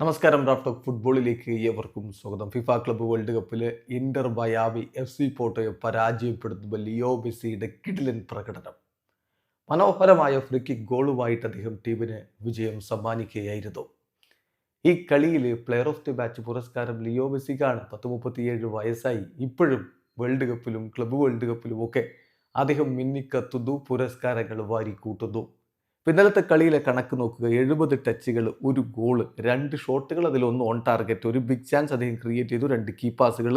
നമസ്കാരം റാഫ്റ്റോക്ക് ഫുട്ബോളിലേക്ക് ഏവർക്കും സ്വാഗതം. ഫിഫ ക്ലബ്ബ് വേൾഡ് കപ്പിൽ ഇന്റർ ബയാബി എഫ് സി പോട്ടോയെ പരാജയപ്പെടുത്തുമ്പോൾ ലിയോ മെസ്സിയുടെ കിടിലൻ പ്രകടനം. മനോഹരമായ ഫ്രിക്കി ഗോളുമായിട്ട് അദ്ദേഹം ടീമിന് വിജയം സമ്മാനിക്കുകയായിരുന്നു. ഈ കളിയിൽ പ്ലെയർ ഓഫ് ദി മാച്ച് പുരസ്കാരം ലിയോ മെസ്സിക്കാണ് പത്ത് മുപ്പത്തിയേഴ് വയസ്സായി. ഇപ്പോഴും വേൾഡ് കപ്പിലും ക്ലബ്ബ് വേൾഡ് കപ്പിലും ഒക്കെ അദ്ദേഹം മിന്നിക്കത്തുന്നു പുരസ്കാരങ്ങൾ വാരിക്കൂട്ടുന്നു. ഇന്നലത്തെ കളിയിലെ കണക്ക് നോക്കുക. എഴുപത് ടച്ചുകൾ ഒരു ഗോൾ രണ്ട് ഷോട്ടുകൾ അതിലൊന്ന് ഓൺ ടാർഗറ്റ് ഒരു ബിഗ് ചാൻസ് അദ്ദേഹം ക്രിയേറ്റ് ചെയ്തു രണ്ട് കീ പാസുകൾ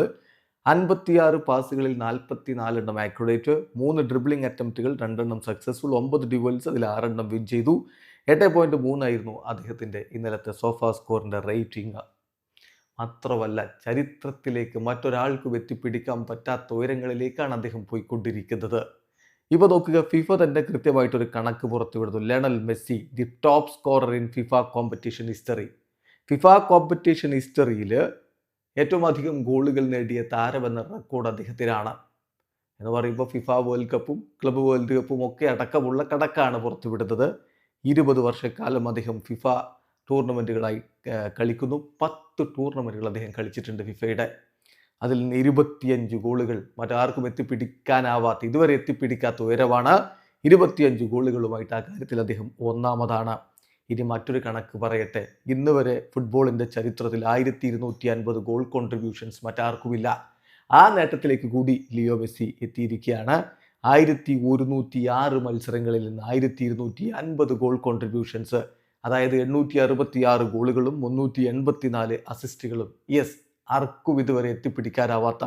അൻപത്തിയാറ് പാസുകളിൽ നാൽപ്പത്തി നാലെണ്ണം ആക്യുറേറ്റ് മൂന്ന് ഡ്രിബ്ലിംഗ് അറ്റംപ്റ്റുകൾ രണ്ടെണ്ണം സക്സസ്ഫുൾ ഒമ്പത് ഡിവൽസ് അതിൽ ആറെണ്ണം വിൻ ചെയ്തു. എട്ട് പോയിന്റ് മൂന്നായിരുന്നു അദ്ദേഹത്തിന്റെ ഇന്നലത്തെ സോഫ സ്കോറിന്റെ റേറ്റിംഗ് മാത്രമല്ല ചരിത്രത്തിലേക്ക് മറ്റൊരാൾക്കും എത്തിപ്പിടിക്കാൻ പറ്റാത്ത ഉയരങ്ങളിലേക്കാണ് അദ്ദേഹം പോയിക്കൊണ്ടിരിക്കുന്നത്. ഇപ്പോൾ നോക്കുക ഫിഫ തന്നെ കൃത്യമായിട്ടൊരു കണക്ക് പുറത്തുവിടുന്നു. Lionel Messi the top scorer in FIFA competition history FIFA competition ഹിസ്റ്ററിയിൽ ഏറ്റവും അധികം ഗോളുകൾ നേടിയ താരമെന്ന റെക്കോർഡ് അദ്ദേഹത്തിനാണ്. എന്ന് പറയുമ്പോൾ ഫിഫ വേൾഡ് കപ്പും ക്ലബ് വേൾഡ് കപ്പും ഒക്കെ അടക്കമുള്ള കണക്കാണ് പുറത്തുവിടുന്നത്. ഇരുപത് വർഷക്കാലം അദ്ദേഹം ഫിഫ ടൂർണമെന്റുകളായി കളിക്കുന്നു. പത്ത് ടൂർണമെന്റുകൾ അദ്ദേഹം കളിച്ചിട്ടുണ്ട് ഫിഫയുടെ അതിൽ നിന്ന് ഇരുപത്തിയഞ്ച് ഗോളുകൾ മറ്റാർക്കും എത്തിപ്പിടിക്കാനാവാത്ത ഇതുവരെ എത്തിപ്പിടിക്കാത്ത ഉയരമാണ് ഇരുപത്തിയഞ്ച് ഗോളുകളുമായിട്ട് ആ കാര്യത്തിൽ അദ്ദേഹം ഒന്നാമതാണ്. ഇനി മറ്റൊരു കണക്ക് പറയട്ടെ. ഇന്ന് വരെ ഫുട്ബോളിന്റെ ചരിത്രത്തിൽ ആയിരത്തി ഇരുന്നൂറ്റി അൻപത് ഗോൾ കോൺട്രിബ്യൂഷൻസ് മറ്റാർക്കുമില്ല. ആ നേട്ടത്തിലേക്ക് കൂടി ലിയോ മെസ്സി എത്തിയിരിക്കുകയാണ്. ആയിരത്തി ഒരുന്നൂറ്റി ആറ് മത്സരങ്ങളിൽ നിന്ന് ആയിരത്തി ഇരുന്നൂറ്റി അൻപത് ഗോൾ കോൺട്രിബ്യൂഷൻസ് അതായത് എണ്ണൂറ്റി അറുപത്തി ആറ് ഗോളുകളും മുന്നൂറ്റി എൺപത്തി നാല് അസിസ്റ്റുകളും യെസ് ആർക്കും ഇതുവരെ എത്തിപ്പിടിക്കാനാവാത്ത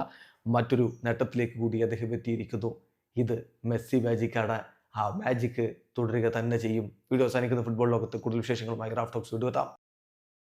മറ്റൊരു നേട്ടത്തിലേക്ക് കൂടി അദ്ദേഹം എത്തിയിരിക്കുന്നു. ഇത് മെസ്സി മാജിക്കാണ് ആ മാജിക്ക് തുടരുക തന്നെ ചെയ്യും. വീഡിയോ അവസാനിക്കുന്ന ഫുട്ബോൾ ലോകത്ത് കൂടുതൽ വിശേഷങ്ങളുമായി റാഫ്റ്റോക്സ് വീണ്ടും എത്താം.